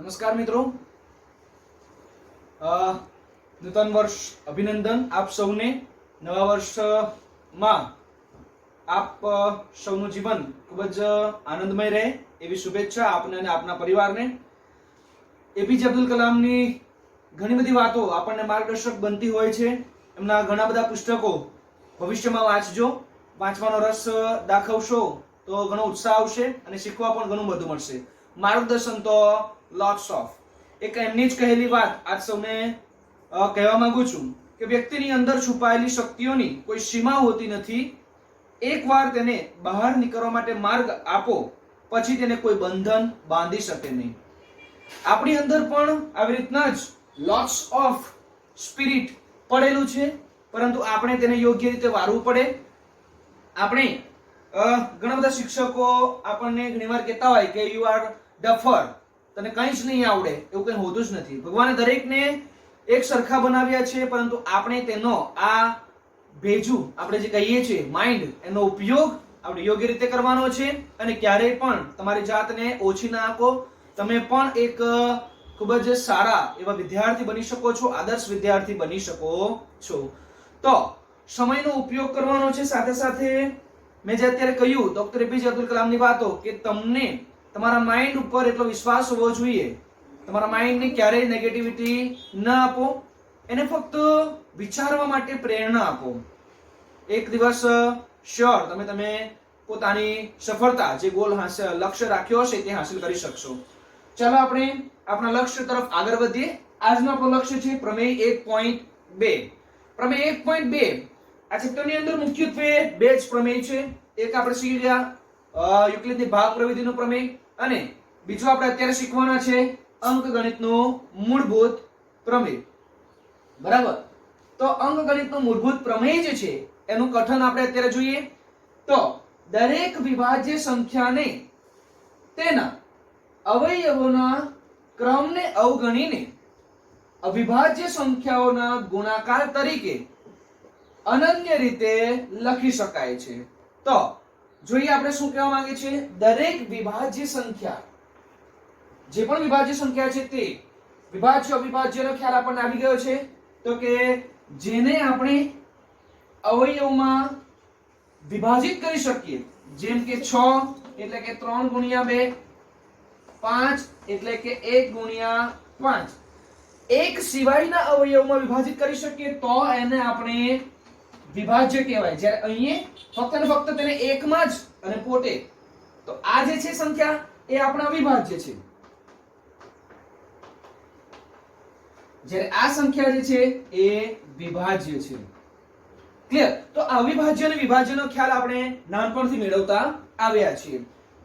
નમસ્કાર મિત્રો. નૂતન વર્ષ અભિનંદન આપ સૌને. નવા વર્ષમાં આપ સૌનું જીવન ખૂબ જ આનંદમય રહે એવી શુભેચ્છા આપને અને આપના પરિવારને. એપીજે અબ્દુલ કલામની ઘણી બધી વાતો આપણને માર્ગદર્શક બનતી હોય છે. એમના ઘણા બધા પુસ્તકો ભવિષ્યમાં વાંચજો. વાંચવાનો રસ દાખવશો તો ઘણો ઉત્સાહ આવશે અને શીખવા પણ ઘણું બધું મળશે. માર્ગદર્શન તો લોટ્સ ઓફ એક એમની જ કહેલી વાત આજ સૌને કહેવા માંગુ છું કે વ્યક્તિની અંદર છુપાયેલી શક્તિઓની કોઈ સીમા હોતી નથી. એકવાર તેને બહાર નીકળવા માટે માર્ગ આપો, પછી તેને કોઈ બંધન બાંધી શકે નહીં. આપણી અંદર પણ આવી રીતના જ લોટ્સ ઓફ સ્પિરિટ પડેલું છે, પરંતુ આપણે તેને યોગ્ય રીતે વારવું પડે. આપણે ઘણા બધા શિક્ષકો આપણને ઘણીવાર કહેતા હોય કે યુ આર ડફર તને કંઈ જ નહીં આવડે, એવું કંઈ હોતું જ નથી. ભગવાને દરેકને એક સરખા બનાવ્યા છે, પરંતુ આપણે તેનો આ ભેજું, આપણે જે કહીએ છીએ માઇન્ડ એનો ઉપયોગ આપણે યોગ્ય રીતે કરવાનો છે અને ક્યારેય પણ તમારી જાતને ઓછી ના આપો. તમે પણ એક ખૂબ જ સારા એવા વિદ્યાર્થી બની શકો છો, આદર્શ વિદ્યાર્થી બની શકો છો. તો, સમયનો ઉપયોગ કરવાનો છે સાથે સાથે, મેં જે અત્યારે કહ્યું ડોક્ટર એપીજે અબ્દુલ કલામની વાતો, કે તમને તમારા માઇન્ડ ઉપર એટલો વિશ્વાસ હોવો જોઈએ. તમારા માઇન્ડને ક્યારેય નેગેટિવિટી ન આપો. એને ફક્ત વિચારવા માટે પ્રેરણા આપો. એક દિવસ શ્યોર તમે તમે પોતાની સફળતા, જે ગોલ હાંસલ લક્ષ્ય રાખ્યો હશે તે હાંસલ કરી શકશો. ચાલો આપણે આપણા લક્ષ્ય તરફ આગળ વધીએ. આજનો આપણો લક્ષ્ય છે પ્રમેય એક પોઈન્ટ બે. પ્રમેય એક પોઈન્ટ બે. આ ચેપ્ટરની અંદર મુખ્યત્વે બે જ પ્રમેય છે. એક આપણે શીખી ગયા યુક્લિડની ભાગ પ્રવિધિનો પ્રમેય. અને બીજું આપણે અત્યારે શીખવાના છે અંકગણિતનો મૂળભૂત પ્રમેય. બરાબર? તો અંકગણિતનો મૂળભૂત પ્રમેય જે છે, એનું કથન આપણે અત્યારે જોઈએ. તો દરેક વિભાજ્ય સંખ્યાને તેના અવયવોના ક્રમને અવગણીને અવિભાજ્ય સંખ્યાઓના ગુણાકાર તરીકે અનન્ય રીતે લખી શકાય છે. તો જોઈએ આપણે શું કહેવા માંગે છે દરેક વિભાજ્ય સંખ્યા, જે પણ વિભાજ્ય સંખ્યા છે તે, વિભાજ્ય, અવિભાજ્યનો ખ્યાલ આપણને આવી ગયો છે. તો કે જેને આપણે અવયવમાં વિભાજિત કરી શકીએ, જેમ કે 6 એટલે કે 3 ગુણ્યા 2 5 એટલે કે 1 ગુણ્યા 5 એક સિવાયના અવયવમાં વિભાજિત કરી શકીએ તો એને આપણે વિભાજ્ય કહેવાય. જ્યારે અહીંયા ફક્ત ને ફક્ત તેને એકમાં જ અને પોતે. તો આ જે છે સંખ્યા, એ આપણા અવિભાજ્ય છે. જ્યારે આ સંખ્યા જે છે, એ વિભાજ્ય છે. ક્લિયર તો અવિભાજ્ય અને વિભાજ્યનો ખ્યાલ આપણે નાનપણથી મેળવતા આવ્યા છીએ.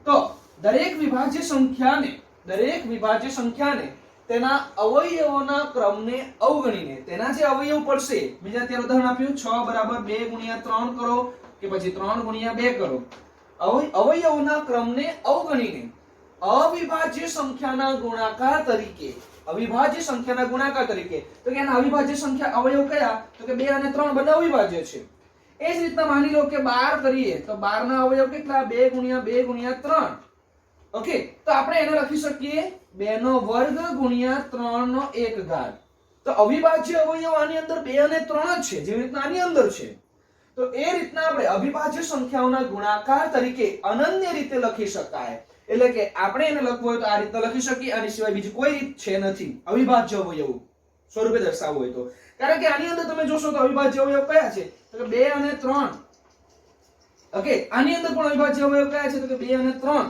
તો દરેક વિભાજ્ય સંખ્યાને, દરેક વિભાજ્ય સંખ્યાને તેના અવયવોના ક્રમને અવગણીને, તેના જે અવયવ પડશે, બીજા અત્યારે ઉદાહરણ આપ્યું, છ બરાબર બે ગુણ્યા ત્રણ કરો કે પછી ત્રણ ગુણ્યા બે કરો. અવય- અવયવોના ક્રમને અવગણીને, અવિભાજ્ય સંખ્યાના ગુણાકાર તરીકે, અવિભાજ્ય સંખ્યાના ગુણાકાર તરીકે, તો કે એના અવિભાજ્ય સંખ્યા અવયવ કયા? તો કે બે અને ત્રણ બધા અવિભાજ્ય છે. એ જ રીતના માની લો કે બાર કરીએ, તો બાર ના અવયવ કેટલા? બે ગુણ્યા બે ગુણ્યા ત્રણ. ઓકે, તો આપણે એને લખી શકીએ 2 નો વર્ગ ગુણ્યા ત્રણ નો એક ઘાત. તો અવિભાજ્ય અવયવ આની અંદર બે અને ત્રણ જ છે. જેવી રીતના આની અંદર છે. તો એ રીતના આપણે અવિભાજ્ય સંખ્યાઓના ગુણાકાર તરીકે અનન્ય રીતે લખી શકાય. એટલે કે આપણે એને લખવું હોય તો આ રીતના લખી શકીએ, આની સિવાય બીજી કોઈ રીત છે નથી. અવિભાજ્ય અવયવ સ્વરૂપે દર્શાવવું હોય તો. કારણ કે આની અંદર તમે જોશો તો અવિભાજ્ય અવયવ કયા છે? તો 2 અને ત્રણ. ઓકે, આની અંદર પણ અવિભાજ્ય અવયવ કયા છે? તો કે બે અને 3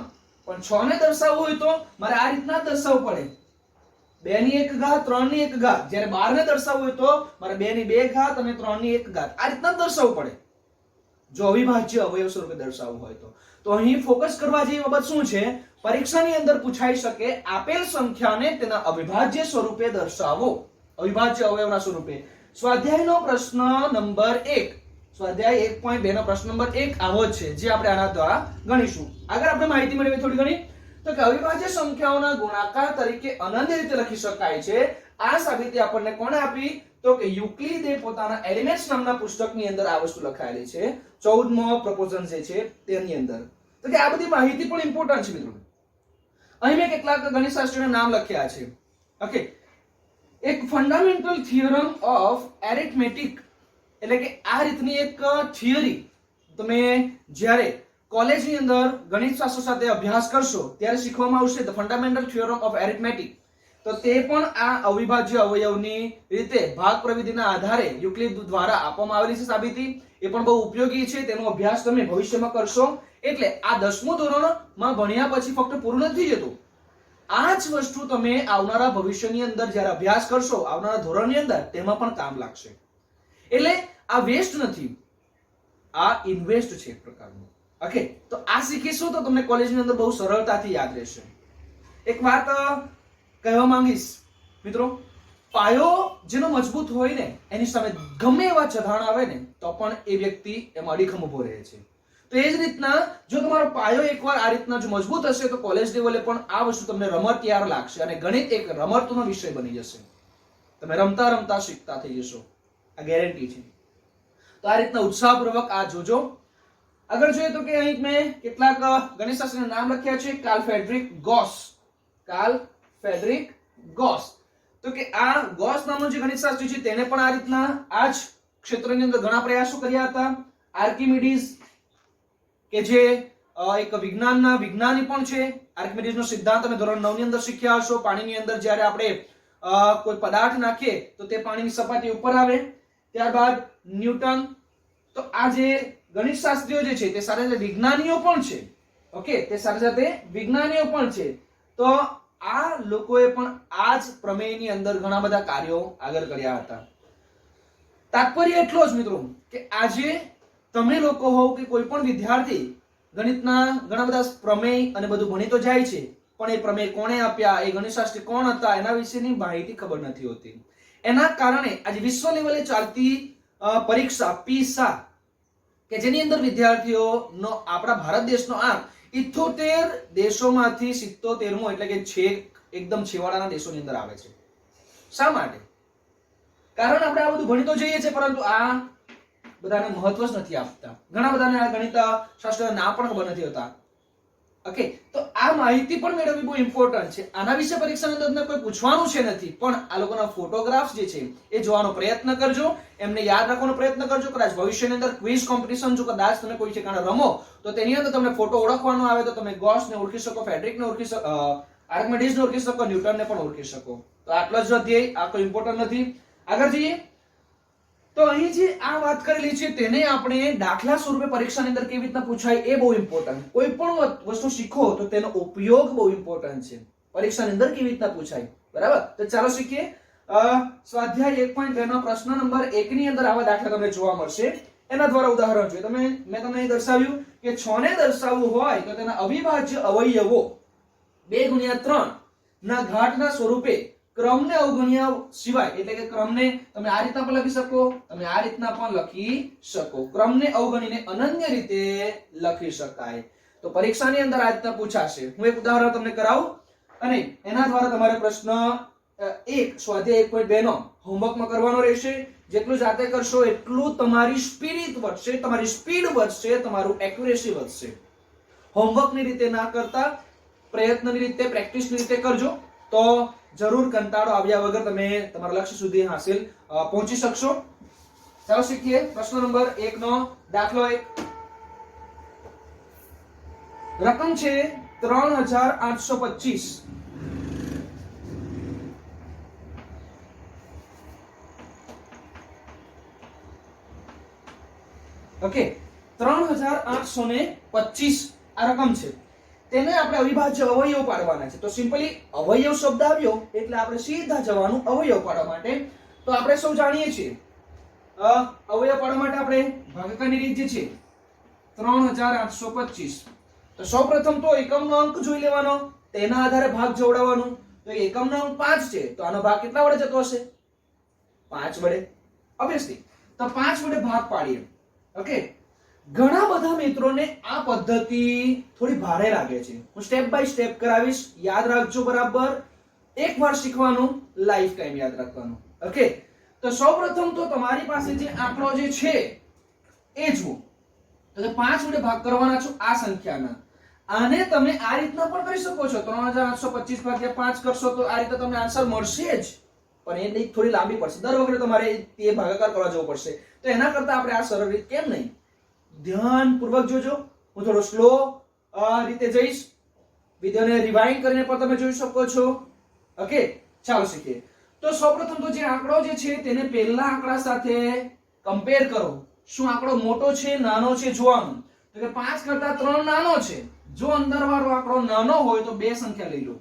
પણ છ ને દર્શાવવું હોય તો મારે આ રીતના દર્શાવવું પડે. બે ની એક ઘાત ત્રણની એક ઘાત. જ્યારે બાર ને દર્શાવવું હોય તો મારે બે ની બે ઘાત અને ત્રણની એક ઘાત. આ રીતના દર્શાવવું પડે. જો અવિભાજ્ય અવયવ સ્વરૂપે દર્શાવવું હોય તો. તો અહીં ફોકસ કરવા જેવી બાબત શું છે? પરીક્ષાની અંદર પૂછાઈ શકે આપેલ સંખ્યાને તેના અવિભાજ્ય સ્વરૂપે દર્શાવો. અવિભાજ્ય અવયવના સ્વરૂપે. સ્વાધ્યાયનો પ્રશ્ન નંબર એક. સ્વાધ્યાય એક પોઈન્ટ બે નો પ્રશ્ન નંબર એક આવો છે, જે આપણે આના દ્વારા ગણીશું. આગળ આપણે માહિતી મેળવી થોડી ઘણી. તો કે અવિભાજ્ય સંખ્યાઓના ગુણાકાર તરીકે અનન્ય રીતે લખી શકાય છે. આ સાબિતી આપણને કોણે આપી? તો કે યુક્લિડે પોતાના એલિમેન્ટ્સ નામના પુસ્તકની અંદર આ વસ્તુ લખાયેલી છે. 14મો પ્રપોઝન જે છે, તેની અંદર. તો કે આ બધી માહિતી પણ ઇમ્પોર્ટન્ટ છે મિત્રો. અહીં મેં કેટલાક ગણિતશાસ્ત્રીના નામ લખ્યા છે. ઓકે એક ફંડામેન્ટલ થિયરમ ઓફ એરિથમેટિક એટલે કે આ રીતની એક થિયરી તમે જ્યારે કોલેજની અંદર ગણિતશાસ્ત્ર સાથે અભ્યાસ કરશો, ત્યારે શીખવામાં આવશે the fundamental theorem of arithmetic તો તે પણ આ અવિભાજ્ય અવયવની રીતે ભાગ પ્રવિધિના આધારે યુક્લિડ દ્વારા આપવામાં આવેલી છે સાબિતી. એ પણ બહુ ઉપયોગી છે, તેનો અભ્યાસ તમે ભવિષ્યમાં કરશો. એટલે આ દસમું ધોરણમાં ભણ્યા પછી ફક્ત પૂરું નથી જતું આ જ વસ્તુ તમે આવનારા ભવિષ્યની અંદર જ્યારે અભ્યાસ કરશો, આવનારા ધોરણની અંદર, તેમાં પણ કામ લાગશે. એટલે આ વેસ્ટ નથી. આ ઇન્વેસ્ટ છે એક પ્રકારનું. ઓકે તો આ શીખીશું તો તમને કોલેજની અંદર બહુ સરળતાથી યાદ રહેશે. એક વાત કહેવા માંગીશ, મિત્રો, પાયો જેનો મજબૂત હોય ને, એની સામે ગમે એવા ચઢાણ આવે ને, તો પણ એ વ્યક્તિ એમાં અડીખમ ઊભો રહે છે. તો એ જ રીતના, જો તમારો પાયો એકવાર આ રીતના જો મજબૂત હશે, તો કોલેજ લેવલે પણ આ વસ્તુ તમને રમત યાર લાગશે અને ગણિત એક રમતનો વિષય બની જશે. તમે રમતા રમતા શીખતા થઈ જશો. આ ગેરંટી છે. તો આ રીતના ઉત્સાહપૂર્વક આ જોજો. આગળ જોઈએ તો કે અહીં મેં કેટલાક અ, ગણિતશાસ્ત્રના નામ લખ્યા છે Carl Friedrich Gauss. Carl Friedrich Gauss. તો કે આ ગોસ નામનો જે ગણિતશાસ્ત્રી છે તેને પણ આ રીતના આ જ ક્ષેત્રની અંદર ઘણા પ્રયાસો કર્યા હતા. આર્કિમિડીઝ કે જે એક વિજ્ઞાનના વિજ્ઞાની પણ છે. આર્કિમિડીઝનો સિદ્ધાંત તમે ધોરણ 9 ની અંદર શીખ્યા હશો. પાણીની અંદર જ્યારે આપણે કોઈ પદાર્થ નાખીએ તો તે પાણીની સપાટી ઉપર આવે. ત્યારબાદ ન્યૂટન, તો આ જે ગણિતશાસ્ત્રીઓ જે છે, તે સાથે સાથે વિજ્ઞાનીઓ પણ છે. ઓકે, તે સાથે સાથે વિજ્ઞાનીઓ પણ છે. તો આ લોકોએ પણ આ જ પ્રમેયની અંદર ઘણા બધા કાર્યો આગળ કર્યા હતા. તાત્પર્ય એટલો જ મિત્રો, કે આજે તમે લોકો હોવ કે કોઈ પણ વિદ્યાર્થી ગણિતના ઘણા બધા પ્રમેય અને બધું ભણી તો જાય છે, પણ એ પ્રમેય કોણે આપ્યા, એ ગણિતશાસ્ત્રી કોણ હતા, એના વિશેની માહિતી ખબર નથી હોતી. એના કારણે આજે વિશ્વ લેવલે ચાલતી પરીક્ષા, પીસા, કે જેની અંદર વિદ્યાર્થીઓનો આપણા ભારત દેશનો આંક ઇથોતેર દેશોમાંથી સિત્તોતેરમો એટલે કે છેક, એકદમ છેવાડાના દેશોની અંદર આવે છે. શા માટે? કારણ આપણે આ બધું ભણી તો જઈએ છીએ, પરંતુ આ બધાને મહત્વ જ નથી આપતા. ઘણા બધાને આ ગણિત શાસ્ત્ર ના પણ ખબર નથી હોતા. ઓકે તો આ માહિતી પણ મેળવવી બહુ ઇમ્પોર્ટન્ટ છે. આના વિશે પરીક્ષાની અંદર કોઈ પૂછવાનું છે નથી, પણ આ લોકોના ફોટોગ્રાફ્સ જે છે, એ જોવાનો પ્રયત્ન કરજો. એમને યાદ રાખવાનો પ્રયત્ન કરજો. કદાચ ભવિષ્યની અંદર ક્વિઝ કોમ્પિટિશન જો કદાચ તમે કોઈ ઠેકાણે રમો, તો તેની અંદર તમને ફોટો ઓળખવાનો આવે તો તમે ગોસને ઓળખી શકો ફેડરિકને ઓળખી શકો આર્કમેડિસને ઓળખી શકો, ન્યૂટનને પણ ઓળખી શકો. તો આટલો જ ધ્યેય આ કોઈ ઇમ્પોર્ટન્ટ નથી. આગળ જઈએ. તો અહીં જે આ વાત કરેલી છે, તેને આપણે દાખલા સ્વરૂપે પરીક્ષાની અંદર કેવી રીતના પૂછાય એ બહુ ઇમ્પોર્ટન્ટ કોઈ પણ વસ્તુ શીખો, તો તેનો ઉપયોગ બહુ ઇમ્પોર્ટન્ટ છે. પરીક્ષાની અંદર કેવી રીતના પૂછાય? બરાબર? તો ચાલો શીખીએ. સ્વાધ્યાય એક પોઈન્ટ બે નો પ્રશ્ન નંબર એક ની અંદર આવા દાખલા તમને જોવા મળશે. એના દ્વારા ઉદાહરણ જોઈએ. તમે, મેં તમને અહીં દર્શાવ્યું કે છ ને દર્શાવવું હોય તો તેના અવિભાજ્ય અવયવો બે ગુણ્યા ત્રણ ના ઘાટના સ્વરૂપે ક્રમને અવગણ્યા સિવાય, એટલે કે ક્રમને તમે આ રીતના પણ લખી શકો, તમે આ રીતના પણ લખી શકો. ક્રમને અવગણીને અનન્ય રીતે લખી શકાય. તો પરીક્ષાની અંદર આ રીતના પૂછાશે. હું એક ઉદાહરણ તમને કરાવું. અને એના દ્વારા તમારે પ્રશ્ન એક, સ્વાધ્યાય એક પોઈન્ટ બે નો હોમવર્કમાં કરવાનો રહેશે. જેટલું જાતે કરશો એટલું તમારી સ્પિરિટ વધશે, તમારી સ્પીડ વધશે, તમારું એક્યુરેસી વધશે. હોમવર્કની રીતે ના કરતા, પ્રયત્નની રીતે, પ્રેક્ટિસની રીતે કરજો. તો જરૂર કંટાળો આવ્યા વગર તમે તમારા લક્ષ્ય સુધી હાસિલ પહોંચી શકશો. ચાલો શીખીએ. પ્રશ્ન નંબર એક નો દાખલો એક. રકમ છે ત્રણ હજાર આઠસો પચીસ. ઓકે. ત્રણ હજાર આઠસો ને પચીસ આ રકમ છે. તેને આપણે અવિભાજ્ય અવયવ પાડવાના છે. તો સિમ્પલી અવયવ શબ્દ આવ્યો એટલે આપણે સીધા જવાનું અવયવ પાડવા માટે. તો આપણે સૌ જાણીએ છીએ. અવયવ પાડવા માટે આપણે ભાગાકારની રીત જે છે? ત્રણ હજાર આઠસો પચીસ. તો સૌપ્રથમ તો એકમનો અંક જોઈ લેવાનો. તેના આધારે ભાગ જોડાવાનો. તો એકમનો અંક પાંચ છે. તો આનો ભાગ કેટલા વડે જતો હશે? પાંચ વડે. ઓબ્વિયસલી તો પાંચ વડે ભાગ પાડીએ. ઓકે ઘણા બધા મિત્રોને આ પદ્ધતિ થોડી ભારે લાગે છે. હું સ્ટેપ બાય સ્ટેપ કરાવીશ. યાદ રાખજો બરાબર. એકવાર શીખવાનું લાઈફ ટાઈમ યાદ રાખવાનું. ઓકે તો સૌપ્રથમ તો તમારી પાસે જે આંકડો જે છે, એ જુઓ. તો પાંચ વડે ભાગ કરવાના છો આ સંખ્યાના. આને તમે આ રીતના પણ કરી શકો છો. ત્રણ હજાર આઠસો પચીસ ભાગ્યા પાંચ કરશો તો આ રીતે તમને આન્સર મળશે જ. પણ એ થોડી લાંબી પડશે. દર વખતે તમારે તે ભાગાકાર કરવા જવું પડશે. તો એના કરતા આપણે આ સરળ રીત કેમ નહીં? ધ્યાનપૂર્વક જોજો. હું થોડો સ્લો રીતે જઈશ. વિડીયોને રિવાઇન્ડ કરીને પણ તમે જોઈ શકો છો. ઓકે ચાલો શીખીએ. તો સૌપ્રથમ તો જે આંકડો જે છે તેને પહેલા આંકડા સાથે કમ્પેર કરો. શું આંકડો મોટો છે, નાનો છે, જોવાનું. તો કે પાંચ કરતા ત્રણ નાનો છે. જો અંદર વાળો આંકડો નાનો હોય તો બે સંખ્યા લઈ લો.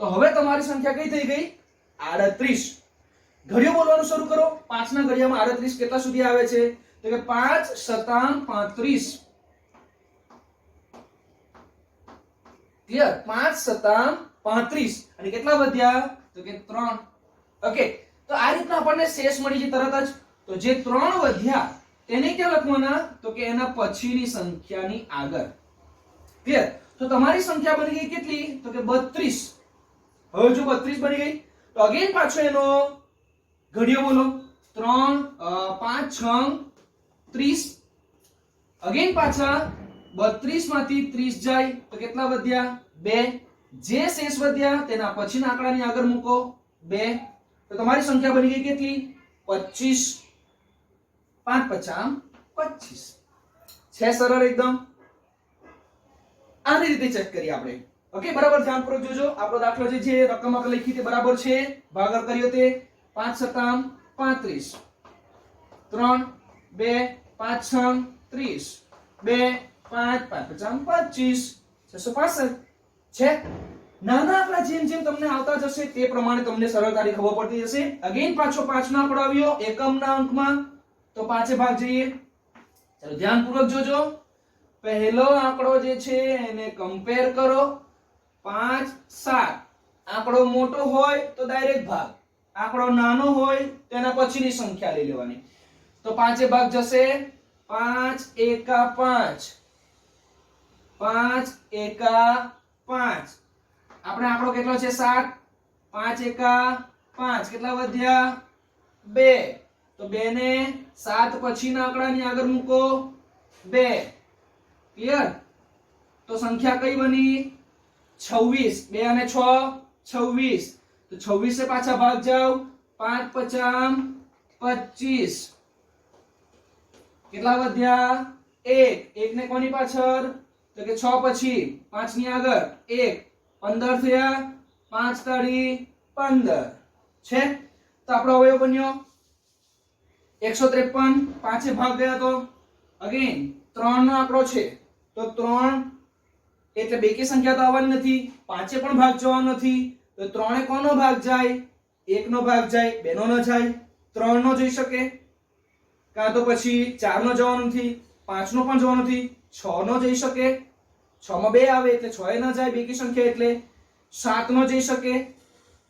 તો હવે તમારી સંખ્યા કઈ થઈ ગઈ? આડત્રીસ. ઘડિયો બોલવાનું શરૂ કરો. પાંચના ઘડિયામાં આડત્રીસ કેટલા સુધી આવે છે? કે પાંચ સતાન પાંત્રીસ. ક્લિયર પાંચ સતાન પાંત્રીસ. અને કેટલા વધ્યા? તો કે ત્રણ. ઓકે તો આ રીતના આપણને શેષ મળી છે તરત જ. તો જે ત્રણ વધ્યા, તેને ક્યાં લખવાના? તો કે એના પછીની સંખ્યાની આગળ. ક્લિયર તો તમારી સંખ્યા બની ગઈ કેટલી? તો કે બત્રીસ. હવે જો બત્રીસ બની ગઈ, તો અગેન પાછો એનો ઘડિયો બોલો. ત્રણ પાંચ, છ ત્રીસ. અગેન પાછા બત્રીસમાંથી ત્રીસ જાય. તો કેટલા વધ્યા? બે. જે શેષ વધ્યા, તેના પછીના આંકડાની આગળ મૂકો. બે. તો તમારી સંખ્યા બની ગઈ કેટલી? પચીસ. પાંચ પચામ પચીસ. છે સરળ એકદમ? આની રીતે ચેક કરીએ આપણે. ઓકે બરાબર ધ્યાનપૂર્વક જોજો. આપણો દાખલો જે છે, રકમ આપણે લખી તે બરાબર છે. ભાગર કર્યો તે પાંચ સતામ પાંત્રીસ. ત્રણ, બે પાંચ છ ત્રીસ. બે, પાંચ પાંચ. પચામ પચીસ. છસો પાસઠ. છે? નાના આંકડા જેમ જેમ તમને આવતા જશે તે પ્રમાણે તમને સરળતાથી ખબર પડતી જશે. અગેન પાછો પાંચનો આંકડો આવ્યો, એકમના અંકમાં. તો પાંચે ભાગ જઈએ. ચાલો ધ્યાનપૂર્વક જોજો. પહેલો આંકડો જે છે એને કમ્પેર કરો. પાંચ, સાત. આંકડો મોટો હોય તો ડાયરેક્ટ ભાગ. આંકડો નાનો હોય તેના પછીની સંખ્યા લઈ લેવાની. તો પાંચે ભાગ જશે. પાંચ એકા પાંચ. પાંચ એકા પાંચ. આપણે આંકડો કેટલો છે? સાત. પાંચ એકા પાંચ. કેટલા વધ્યા? બે. તો બે ને સાત પછીના આંકડાની આગળ મૂકો. બે. ક્લિયર? તો સંખ્યા કઈ બની? છવ્વીસ. બે અને છ, છવ્વીસ. તો છવ્વીસે પાછા ભાગ જાવ પાંચ પચામ પચીસ. કેટલા વધ્યા? એક. એક ને કોની પાછળ? તો કે છ પછી પાંચની આગળ. એક. પંદર થયા. પાંચ તારી પંદર. છે? તો આપણો અવયવ બન્યો એકસો ત્રેપન. પાંચે ભાગ ગયા તો? અગેન ત્રણ નો આંકડો છે. તો ત્રણ એટલે બેકી સંખ્યા તો આવવાની નથી. પાંચે પણ ભાગ જવાનો નથી. તો ત્રણે કોનો ભાગ જાય? એકનો ભાગ જાય, બેનો ન જાય. ત્રણ નો જઈ શકે? કાં તો પછી ચાર નો જવાનો નથી પાંચ નો પણ જવાનો નથી છ નો જઈ શકે છ માં બે આવે એટલે છ એ ન જાય બેકી સંખ્યા એટલે સાત નો જઈ શકે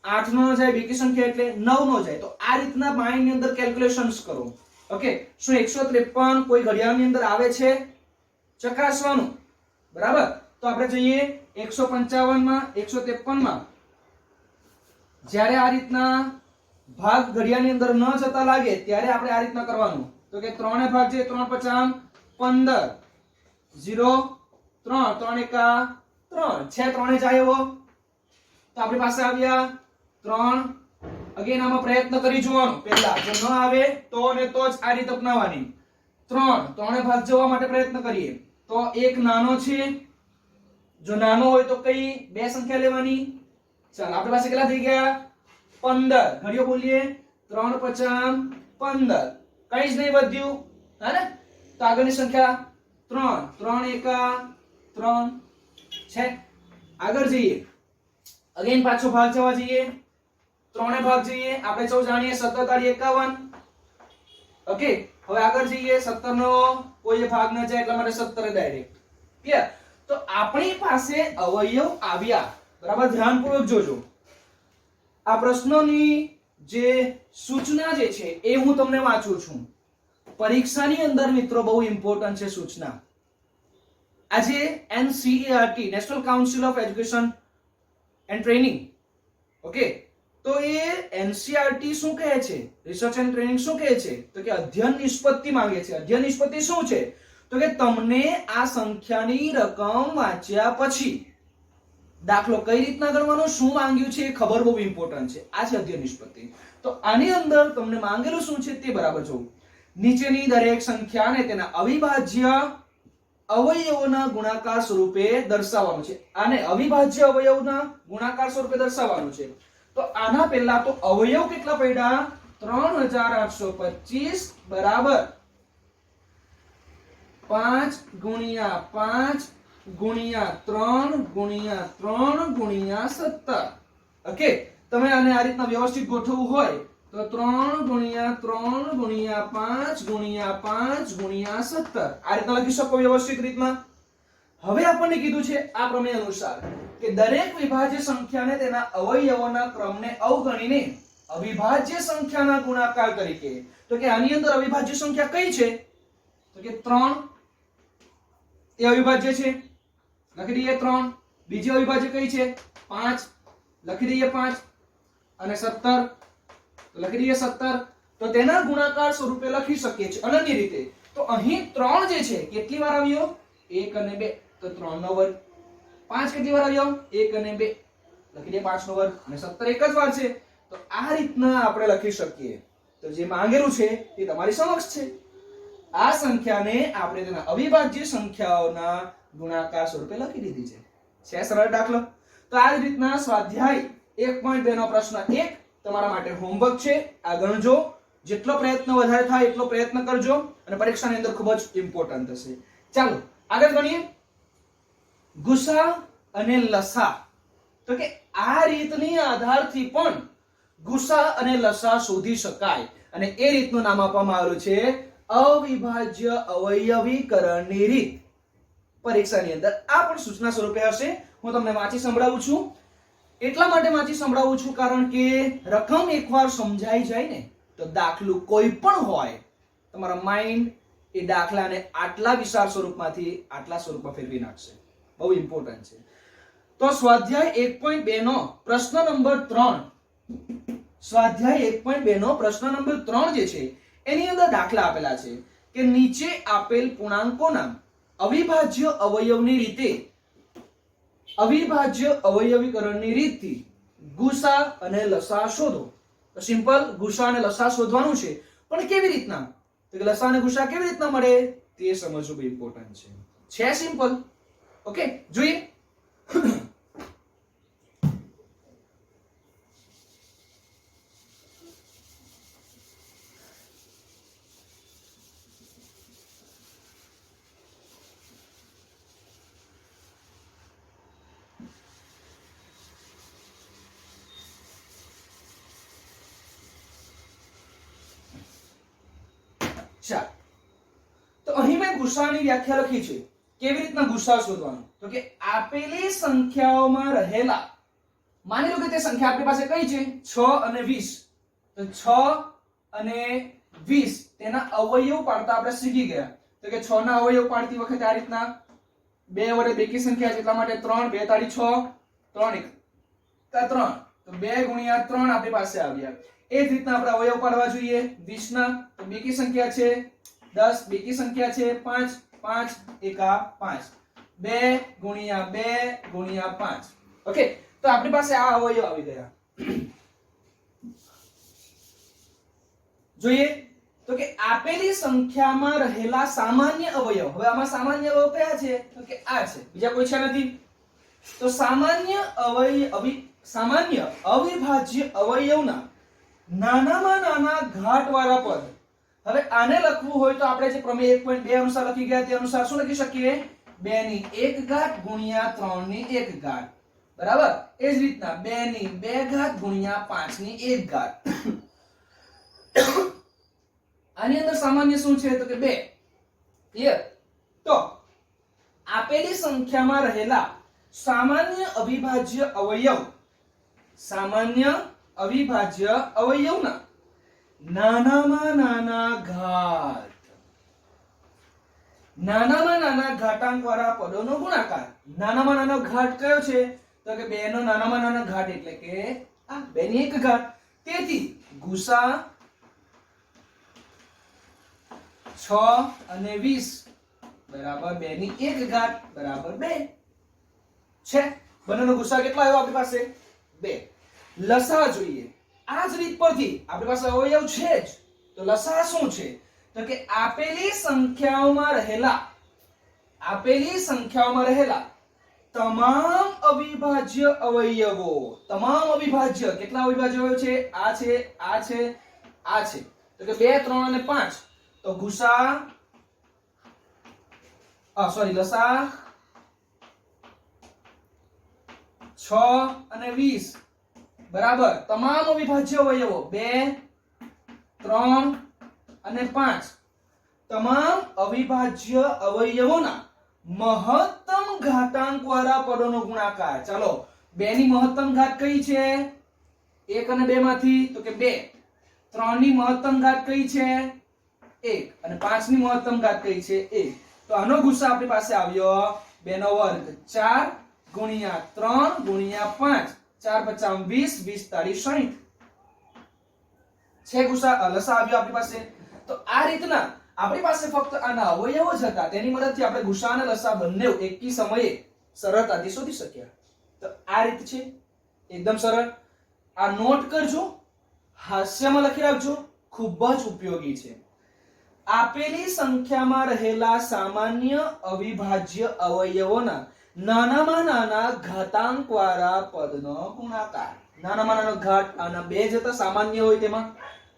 આઠ નો જાય બેકી સંખ્યા એટલે નવ નો જાય. તો આ રીતના માઇન્ડની અંદર કેલ્ક્યુલેશન્સ કરો. ઓકે શું એકસો ત્રેપન કોઈ ઘડિયાળની અંદર આવે છે? ચકાસવાનું. બરાબર? તો આપણે જઈએ એકસો પંચાવનમાં એકસો ત્રેપનમાં જ્યારે આ રીતના ભાગ ઘડિયાળની અંદર ન જતા લાગે, ત્યારે આપણે આ રીતના કરવાનું. તો કે ત્રણે ભાગ છે, ત્રણ પચામ પંદર. ઝીરો, ત્રણ. ત્રણ એકા ત્રણ. છે ત્રણે જાય એવો તો આપણી પાસે આવ્યા ત્રણ. અગેન આમાં પ્રયત્ન કરી જોવાનો. પહેલા, જો ન આવે તો ને તો જ આ રીત અપનાવવાની. ત્રણ. ત્રણે ભાગ જવા માટે પ્રયત્ન કરીએ. તો એક નાનો છે. જો નાનો હોય તો કઈ? બે સંખ્યા લેવાની. ચાલ, આપણી પાસે કેટલા થઈ ગયા? પંદર. ઘડિયો બોલીએ. ત્રણ પચામ પંદર. કઈ જ નહીં વધ્યું. હે ને? તો આગળની સંખ્યા ત્રણ. ત્રણ એકા ત્રણ છે. આગળ જઈએ. અગેન પાછો ભાગ જવા જઈએ. ત્રણે ભાગ જઈએ. આપણે સૌ જાણીએ સત્તર તારી એકાવન. ઓકે હવે આગળ જઈએ. સત્તર નો કોઈ ભાગ ન જાય એટલા માટે સત્તર ડાયરેક્ટ ક્લિયર તો આપણી પાસે અવયવ આવ્યા. બરાબર? ધ્યાનપૂર્વક જોજો. આ પ્રશ્નોની જે સૂચના જે છે એ હું તમને વાંચું છું. પરીક્ષાની અંદર મિત્રો બહુ ઇમ્પોર્ટન્ટ છે સૂચના. આજે NCERT national council of education and training okay? તો એ એનસીઆરટી શું કહે છે? રિસર્ચ એન્ડ ટ્રેનિંગ શું કહે છે? તો કે અધ્યયન નિષ્પત્તિ માંગે છે. અધ્યયન નિષ્પત્તિ શું છે? તો કે તમને આ સંખ્યાની રકમ વાંચ્યા પછી દાખલો કઈ રીતના ગણવાનો, શું માંગ્યું છે એ ખબર બહુ ઇમ્પોર્ટન્ટ છે. આ છે અધ્યય નિષ્પત્તિ તો આની અંદર તમને માંગેલું શું છે તે બરાબર જોવું. નીચેની દરેક સંખ્યાને તેના અવિભાજ્ય અવયવોના ગુણાકાર સ્વરૂપે દર્શાવવાનું છે. આને અવિભાજ્ય અવયવના ગુણાકાર સ્વરૂપે દર્શાવવાનું છે. તો આના પહેલા તો અવયવ કેટલા પડ્યા? ત્રણ હજાર આઠસો પચીસ બરાબર. પાંચ ગુણ્યા પાંચ ગુણ્યા ત્રણ ગુણ્યા ત્રણ, ગુણ્યા સત્તર. ઓકે તમે આને આ રીતના વ્યવસ્થિત ગોઠવવું હોય, તો ત્રણ ગુણ્યા ત્રણ, ગુણ્યા પાંચ ગુણ્યા પાંચ, ગુણ્યા સત્તર. આ રીતના લખી શકો વ્યવસ્થિત રીતના હવે આપણને કીધું છે આ પ્રમેય અનુસાર કે દરેક વિભાજ્ય સંખ્યાને તેના અવયવોના ક્રમને અવગણીને અવિભાજ્ય સંખ્યાના ગુણાકાર તરીકે. તો કે આની અંદર અવિભાજ્ય સંખ્યા કઈ છે? તો કે ત્રણ. એ અવિભાજ્ય છે? લખી દઈએ ત્રણ. બીજી અવિભાજ્ય કઈ છે? પાંચ. લખી દઈએ પાંચ. અને સત્તર. લખી દઈએ સત્તર. તો તેના ગુણાકાર સ્વરૂપે લખી શકીએ છીએ અનન્ય રીતે. તો અહીં ત્રણ જે છે, કેટલી વાર આવ્યો? એક અને બે. તો ત્રણ નો વર્ગ. પાંચ કેટલી વાર આવ્યો? એક અને બે. લખી દઈએ પાંચ નો વર્ગ. અને સત્તર એક જ વાર છે. તો આ રીતના આપણે લખી શકીએ. તો જે માંગેલું છે, એ તમારી સમક્ષ છે. આ સંખ્યાને આપણે તેના અવિભાજ્ય સંખ્યાઓના ગુણાકાર સ્વરૂપે લખી દીધી છે. છે સરળ દાખલો. તો આ જ રીતના સ્વાધ્યાય એક પોઈન્ટ નો પ્રશ્ન એક, તમારા માટે હોમવર્ક છે. આ ગણજો જેટલો પ્રયત્ન વધારે થાય એટલો પ્રયત્ન કરજો અને પરીક્ષાની અંદર ખૂબ જ ઇમ્પોર્ટન્ટ થશે ચાલો, આગળ ગણીએ. ગુસા અને લસા. તો કે આ રીતની આધારથી પણ ગુસા અને લસા શોધી શકાય. અને એ રીતનું નામ આપવામાં આવેલું છે અવિભાજ્ય અવયવીકરણની રીત. પરીક્ષાની અંદર. આ પણ સૂચના સ્વરૂપે હશે. હું તમને વાંચી સંભળાવું છું. એટલા માટે વાંચી સંભળાવું છું કારણ કે રકમ એકવાર સમજાઈ જાય ને, તો દાખલું કોઈ પણ હોય, તમારા માઇન્ડ એ દાખલાને આટલા વિશાળ સ્વરૂપમાંથી આટલા સ્વરૂપમાં ફેરવી નાખશે. બહુ ઇમ્પોર્ટન્ટ છે. તો સ્વાધ્યાય એક પોઈન્ટ બે નો પ્રશ્ન નંબર ત્રણ. સ્વાધ્યાય એક પોઈન્ટ બે નો પ્રશ્ન નંબર ત્રણ જે છે, એની અંદર દાખલા આપેલા છે કે નીચે આપેલ પૂર્ણાંકોના અવિભાજ્ય અવયવની રીતે, અવિભાજ્ય અવયવીકરણની રીતથી ગુસા અને લસા શોધો. સિમ્પલ, ગુસા અને લસા શોધવાનું છે. પણ કેવી રીતના? તો કે લસા અને ગુસા કેવી રીતના મળે? તે સમજવું ઇમ્પોર્ટન્ટ છે. છે સિમ્પલ? ઓકે, જોઈએ ચાલ તો અહીં મેં ગુસાની વ્યાખ્યા લખી છે. કેવી રીતના ગુસા શોધવાનો? તો કે આપેલી સંખ્યાઓમાં રહેલા, માની લો કે તે સંખ્યા આપણી પાસે કઈ છે? 6 અને 20 તો 6 અને 20 તેના અવયવ પાડતા આપણે શીખી ગયા. તો કે 6 ના અવયવ પાડતી વખતે આ રીતના બે વડે બેકી સંખ્યા છે, એટલા માટે 3 બે તાળી 6 3 એક. 3 તો બે ગુણ્યા 3 આપણી પાસે આવ્યા. એ જ રીતના આપણે અવયવ પાડવા જોઈએ. 20 ના તો બેકી સંખ્યા છે 10 બેકી સંખ્યા છે? 5 5 એકા 5 2 ગુણ્યા બે ગુણ્યા પાંચ. ઓકે, તો આપણી પાસે આ અવયવ આવી ગયા. જોઈએ, તો કે આપેલી સંખ્યામાં રહેલા સામાન્ય અવયવ. હવે આમાં સામાન્ય અવયવ કયા છે? તો કે આ છે. બીજા કોઈ છે નથી? તો સામાન્ય અવયવ અવિ સામાન્ય અવિભાજ્ય અવયવના નાનામાં નાના ઘાટવાળા પદ. હવે આને લખવું હોય તો આપણે જે પ્રમેય એક પોઈન્ટ બે અનુસાર લખી ગયા, તે અનુસાર શું લખી શકીએ? બે ની એક ઘાત ગુણ્યા ત્રણની એક ઘાત. બરાબર? એ જ રીતના 2 ની બે ઘાત ગુણ્યા પાંચની એક ઘાત. આની અંદર સામાન્ય શું છે? તો કે બે. ક્લિયર તો આપેલી સંખ્યામાં રહેલા સામાન્ય અવિભાજ્ય અવયવ, સામાન્ય અવિભાજ્ય અવયવના નાનામાં નાના ઘાત. નાનામાં નાના ઘાટાંક વાળા પદોનો ગુણાકાર. નાનામાં નાનો ઘાટ કયો છે? તો કે બે નો નાનામાં નાના ઘાટ એટલે કે આ બે ની એક ઘાટ તેથી ગુસા છ અને વીસ બરાબર બે ની એક ઘાટ બરાબર બે. છે? બંનેનો ગુસા કેટલો આવ્યો આપણી પાસે? બે. લસા જોઈએ. આ જ રીત પરથી આપણી પાસે અવયવ છે જ. તો લસા શું છે? તો કે આપેલી સંખ્યાઓમાં રહેલા, આપેલી સંખ્યાઓમાં રહેલા તમામ અવિભાજ્ય અવયવો, તમામ અવિભાજ્ય, કેટલા અવિભાજ્ય અવયવ છે? આ છે આ છે આ છે. તો કે બે, ત્રણ અને પાંચ. તો ગુસા આ સોરી લસા, છ અને વીસ. બરાબર. તમામ અવિભાજ્ય અવયવો. બે, ત્રણ અને પાંચ. તમામ અવિભાજ્ય અવયવોના મહત્તમ ઘાતાંક વાળા પદોનો ગુણાકાર. ચાલો બે ની મહત્તમ ઘાત કઈ છે? એક અને બે માંથી તો કે બે. ત્રણની મહત્તમ ઘાત કઈ છે? એક. અને પાંચની મહત્તમ ઘાત કઈ છે? એક. તો આનો ગુસ્સા આપણી પાસે આવ્યો. બે નો વર્ગ ચાર ગુણ્યા ત્રણ ગુણ્યા પાંચ. ચાર પચાસ વીસ વીસ તાળી સાહીઠ છે ગુસા લસા આવ્યો આપણી પાસે. તો આ રીતના આપણી પાસે ફક્ત આના અવયવો જ હતા. તેની મદદથી આપણે ગુસા અને લસા બંને એકી સમયે સરળતાથી શોધી શક્યા. તો આ રીત છે. એકદમ સરળ. આ નોટ કરજો. હાસ્યમાં લખી રાખજો. ખૂબ જ ઉપયોગી છે. આપેલી સંખ્યામાં રહેલા સામાન્ય અવિભાજ્ય અવયવોના નાનામાં નાના ઘાતાંક વાળા પદનો ગુણાકાર. નાનામાં નાનો ઘાત આના બે જતા સામાન્ય હોય તેમાં.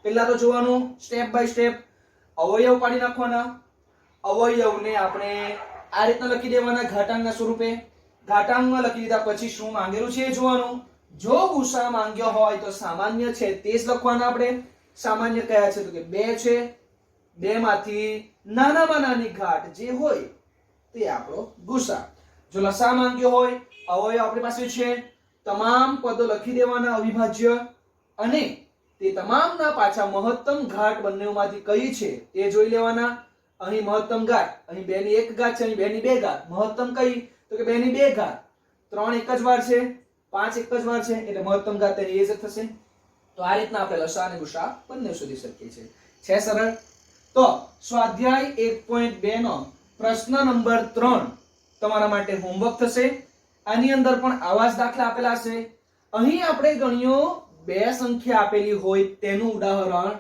પહેલા તો જોવાનું સ્ટેપ બાય સ્ટેપ અવયવ પાડી નાખવાના. અવયવને આપણે આ રીતના લખી દેવાના ઘાટાંગના સ્વરૂપે. ઘાટાંગમાં લખી દીધા પછી શું માંગેલું છે એ જોવાનું. જો ગુસા માંગ્યો હોય તો સામાન્ય છે તે જ લખવાના આપણે. સામાન્ય કયા છે તો કે બે છે. બે માંથી નાનામાં નાની ઘાટ જે હોય તે આપણો ગુસા જો લસા માંગ્યો હોય અવયવ આપણી પાસે છે. તમામ પદો લખી દેવાના અવિભાજ્ય. અને તે તમામના પાછા મહત્તમ ઘાટ બંનેમાંથી કઈ છે તે જોઈ લેવાના. અહીં મહત્તમ ઘાટ, અહીં બે ની એક ઘાત છે, અહીં બે ની બે ઘાત મહત્તમ કઈ? તો કે બે ની બે ઘાત ત્રણ એક જ વાર છે, પાંચ એક જ વાર છે, એટલે મહત્તમ ઘાત એની એ જ થશે. તો આ રીતના આપણે લસા અને ગુસા બંને શોધી શકીએ છીએ. છે સરળ? તો સ્વાધ્યાય એક પોઈન્ટ બે નો પ્રશ્ન નંબર ત્રણ. તમારા માટે હોમવર્ક થશે. આની અંદર પણ આવા જ દાખલા આપેલા છે. અહીં આપણે ગણ્યો બે સંખ્યા આપેલી હોય તેનું ઉદાહરણ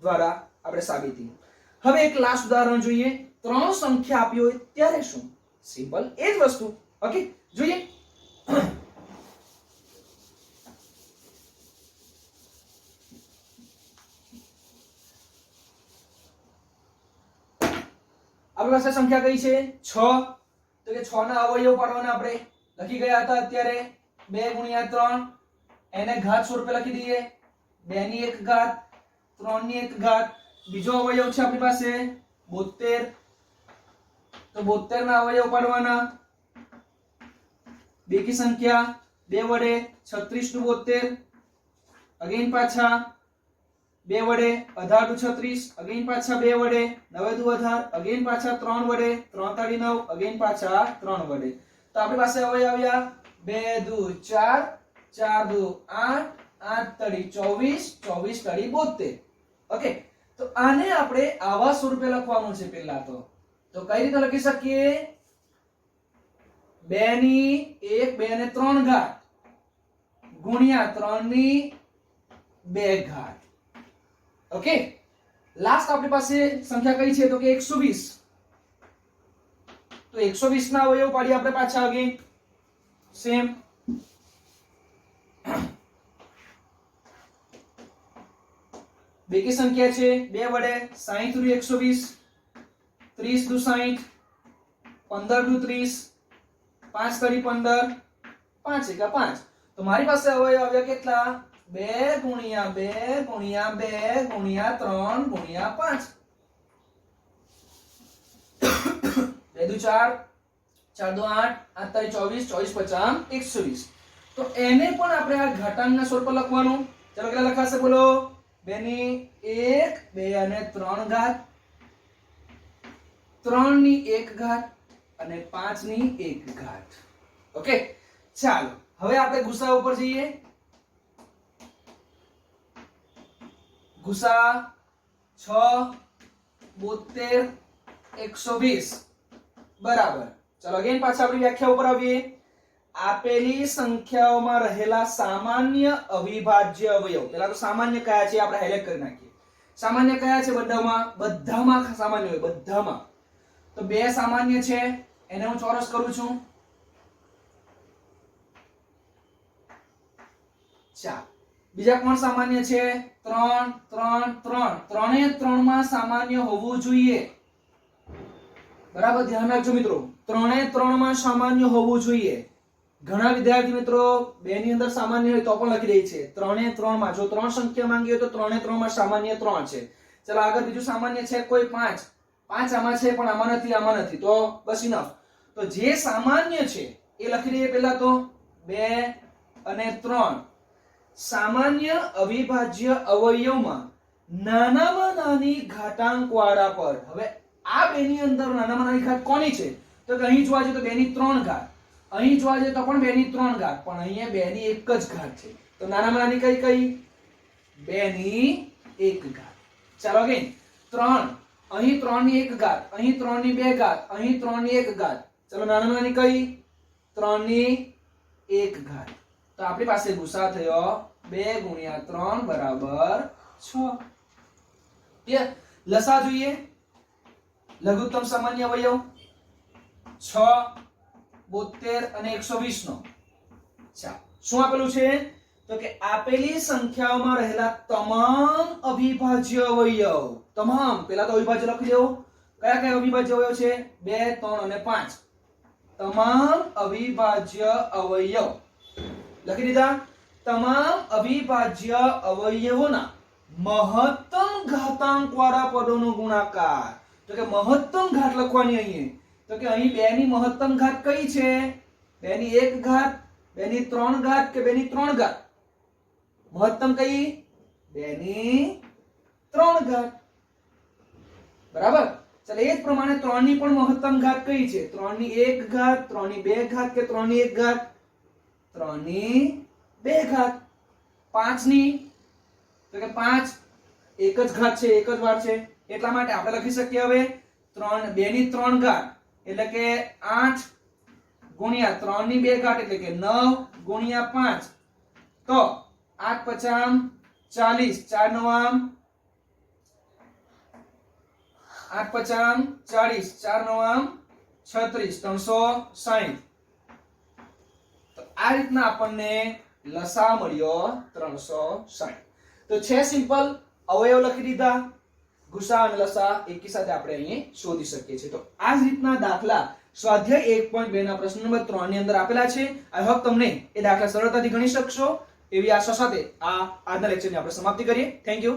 દ્વારા આપણે સાબિતી. હવે એક લાસ્ટ ઉદાહરણ જોઈએ. ત્રણ સંખ્યા આપી હોય ત્યારે શું? સિમ્પલ એ જ વસ્તુ. ઓકે જોઈએ. આપણી પાસે સંખ્યા કઈ છે? છ. તો કે છ ના અવયવ પાડવાના આપણે. લખી ગયા હતા અત્યારે બે ગુણ્યા ત્રણ. એને ઘાત સ્વરૂપે લખી દઈએ. બે ની એક ઘાત 3 ની 1 ઘાત. બીજો અવયવ છે આપણી પાસે બોતેર તો બોતેર ના અવયવ પાડવાના. બેકી સંખ્યા, બે વડે છત્રીસ ટુ બોતેર અગેન પાછા બે વડે, અઢાર ટુ છત્રીસ, અગેન પાછા બે વડે, નવે દુ અઢાર, અગેન પાછા ત્રણ વડે, ત્રણ તાળી નવ, અગેન પાછા ત્રણ વડે. તો આપણી પાસે હવે આવ્યા બે દુ ચાર ચાર દુ આઠ આઠ તળી ચોવીસ ચોવીસ તળી બોતેર ઓકે, તો આને આપણે આવા સ્વરૂપે લખવાનું છે પહેલા તો. તો કઈ રીતે લખી શકીએ? બે ની એક, બે ને ત્રણ ઘાત. ગુણ્યા ત્રણની બે ઘાત. ઓકે લાસ્ટ આપણી પાસે સંખ્યા કઈ છે? તો કે 120 તો 120 ના અવયવ પાડી આપણે પાછા અગેન સેમ બેકી સંખ્યા છે? બે વડે 60 દુ 120 30 દુ 60 15 દુ 30 5 તરી 15 5 એકા 5 તો મારી પાસે અવયવ આવ્યા કેટલા? બે ગુણ્યા બે ગુણ્યા બે ગુણ્યા ત્રણ ગુણ્યા પાંચ. બે દુ ચાર ચાર દુ આઠ આઠ તારી ચોવીસ ચોવીસ પચાસ, એકસો વીસ. તો એને પણ આપણે આ ઘાતાંકના પર લખવાનું. ચાલો કેટલા લખાશે બોલો? બે ની એક, બે અને ત્રણ ઘાત. ત્રણની એક ઘાત અને પાંચની એક ઘાત. ઓકે? ચાલો, હવે આપણે ગુસ્સા ઉપર જઈએ. ગુસા છ બોતેર એકસો વીસ. બરાબર. ચલો અગેન પાછા આપણી વ્યાખ્યા ઉપર આવીએ. આપેલી સંખ્યાઓમાં રહેલા સામાન્ય અવિભાજ્ય અવયવ. પેલા તો સામાન્ય કયા છે આપણે હાઇલાઇટ કરી નાખીએ. સામાન્ય કયા છે બધામાં? બધામાં સામાન્ય હોય, બધામાં. તો બે સામાન્ય છે, એને હું ચોરસ કરું છું. ચાર. બીજા કોણ સામાન્ય છે? ત્રણ ત્રણ ત્રણ. ત્રણે ત્રણમાં સામાન્ય હોવું જોઈએ. બરાબર, ધ્યાન રાખજો મિત્રો. ત્રણે ત્રણમાં સામાન્ય હોવું જોઈએ. ઘણા વિદ્યાર્થી મિત્રો બે ની અંદર સામાન્ય હોય તો પણ લખી રહી છે. ત્રણે ત્રણમાં જો ત્રણ સંખ્યા માંગી હોય તો ત્રણે ત્રણમાં સામાન્ય ત્રણ છે. ચલો આગળ બીજું સામાન્ય છે કોઈ પાંચ. પાંચ આમાં છે પણ આમાં નથી આમાં નથી. તો બસ ઇનફ તો જે સામાન્ય છે એ લખી દઈએ પહેલા તો બે અને ત્રણ. સામાન્ય અવિભાજ્ય અવયવમાં નાનામાં નાની ઘાતાંક વાળા પર. હવે આ બેની અંદર નાનામાં નાની ઘાત કોની છે? તો કે અહીં જોવા જઈએ તો બેની ત્રણ ઘાત. અહીં જોવા જઈએ તો પણ બેની ત્રણ ઘાત. પણ અહીંયા બેની એક જ ઘાત છે. તો નાનામાં નાની કઈ કઈ? બેની એક ઘાત. ચાલો કે ત્રણ. અહીં ત્રણની એક ઘાત. અહીં ત્રણની બે ઘાત. અહીં ત્રણની એક ઘાત. ચલો નાનામાં નાની કઈ? ત્રણની એક ઘાત. તો આપણી પાસે ગુસા થયો બે ગુણ્યા ત્રણ બરાબર છ. ક્લિયર? લસા જોઈએ. લઘુત્તમ સામાન્ય અવયવ છ, બોતેર અને એકસો વીસ નો શું આપેલું છે? તો કે આપેલી સંખ્યાઓમાં રહેલા તમામ અવિભાજ્ય અવયવ, તમામ પેલા તો અવિભાજ્ય લખી દેવો. કયા કયા અવિભાજ્ય અવયવ છે? બે, ત્રણ અને પાંચ. તમામ અવિભાજ્ય અવયવ. લખી દીધા? તમામ અવિભાજ્ય અવયવોના મહત્તમ ઘાતાંક વાળા પદોનો ગુણાકાર. તો કે મહત્તમ ઘાત લખવાની અહીં તો કે અહીં બે ની મહત્તમ ઘાત કઈ છે? બે ની એક ઘાત બે ની ત્રણ ઘાત કે બે ની ત્રણ ઘાત? મહત્તમ કઈ? બે ની ત્રણ ઘાત. બરાબર? ચાલો એ જ પ્રમાણે ત્રણની પણ મહત્તમ ઘાત કઈ છે? ત્રણની એક ઘાત ત્રણની બે ઘાત કે ત્રણની એક ઘાત? ત્રણની બે ઘાત. પાંચની. તો કે પાંચ એક જ ઘાત છે, એક જ વાર છે. એટલા માટે આપણે લખી શકીએ હવે ત્રણ બે ની ત્રણ ઘાત. એટલે કે આઠ ગુણ્યા ત્રણની બે ઘાત એટલે કે નવ ગુણ્યા પાંચ. તો આઠ પચામ ચાલીસ. ચાર નવામ આઠ પચામ ચાલીસ. ચાર નવામ છત્રીસ. ત્રણસો સાહીઠ. તો આ રીતના આપણને લસા મળ્યો ત્રણસો સાહીઠ. તો છે સિમ્પલ, અવયવ લખી દીધા ગુસા અને લસા એકી સાથે આપણે અહીં શોધી શકીએ છીએ. તો આ જ રીતના દાખલા સ્વાધ્યાય એક પોઈન્ટ બે ના પ્રશ્ન નંબર ત્રણની અંદર આપેલા છે. આઈ હોપ તમને એ દાખલા સરળતાથી ગણી શકશો. એવી આશા સાથે આ આજના લેક્ચરની આપણે સમાપ્તિ કરીએ. Thank you